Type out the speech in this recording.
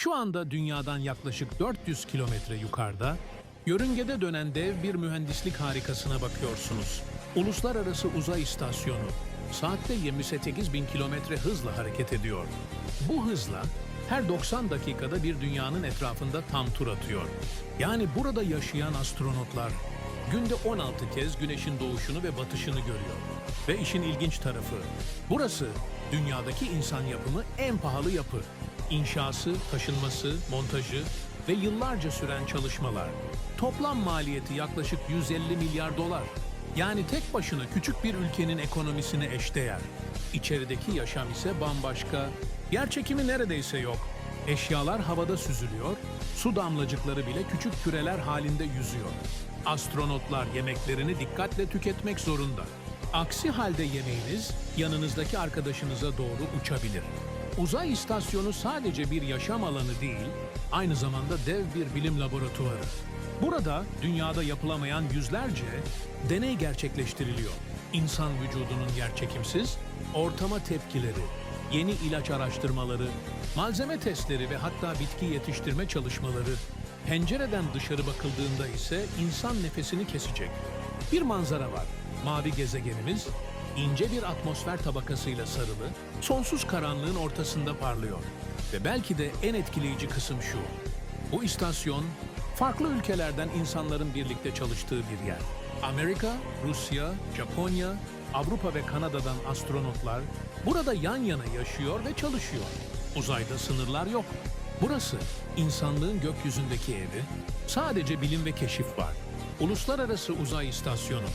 Şu anda dünyadan yaklaşık 400 kilometre yukarıda, yörüngede dönen dev bir mühendislik harikasına bakıyorsunuz. Uluslararası Uzay İstasyonu, saatte 28 bin kilometre hızla hareket ediyor. Bu hızla her 90 dakikada bir dünyanın etrafında tam tur atıyor. Yani burada yaşayan astronotlar günde 16 kez güneşin doğuşunu ve batışını görüyor. Ve işin ilginç tarafı, burası dünyadaki insan yapımı en pahalı yapı. İnşası, taşınması, montajı ve yıllarca süren çalışmalar. Toplam maliyeti yaklaşık 150 milyar dolar. Yani tek başına küçük bir ülkenin ekonomisine eşdeğer. İçerideki yaşam ise bambaşka. Yer çekimi neredeyse yok. Eşyalar havada süzülüyor, su damlacıkları bile küçük küreler halinde yüzüyor. Astronotlar yemeklerini dikkatle tüketmek zorunda. Aksi halde yemeğiniz yanınızdaki arkadaşınıza doğru uçabilir. Uzay istasyonu sadece bir yaşam alanı değil, aynı zamanda dev bir bilim laboratuvarı. Burada dünyada yapılamayan yüzlerce deney gerçekleştiriliyor. İnsan vücudunun yerçekimsiz, ortama tepkileri, yeni ilaç araştırmaları, malzeme testleri ve hatta bitki yetiştirme çalışmaları, pencereden dışarı bakıldığında ise insan nefesini kesecek. Bir manzara var. Mavi gezegenimiz ince bir atmosfer tabakasıyla sarılı, sonsuz karanlığın ortasında parlıyor. Ve belki de en etkileyici kısım şu. Bu istasyon farklı ülkelerden insanların birlikte çalıştığı bir yer. Amerika, Rusya, Japonya, Avrupa ve Kanada'dan astronotlar burada yan yana yaşıyor ve çalışıyor. Uzayda sınırlar yok. Burası insanlığın gökyüzündeki evi. Sadece bilim ve keşif var. Uluslararası Uzay İstasyonu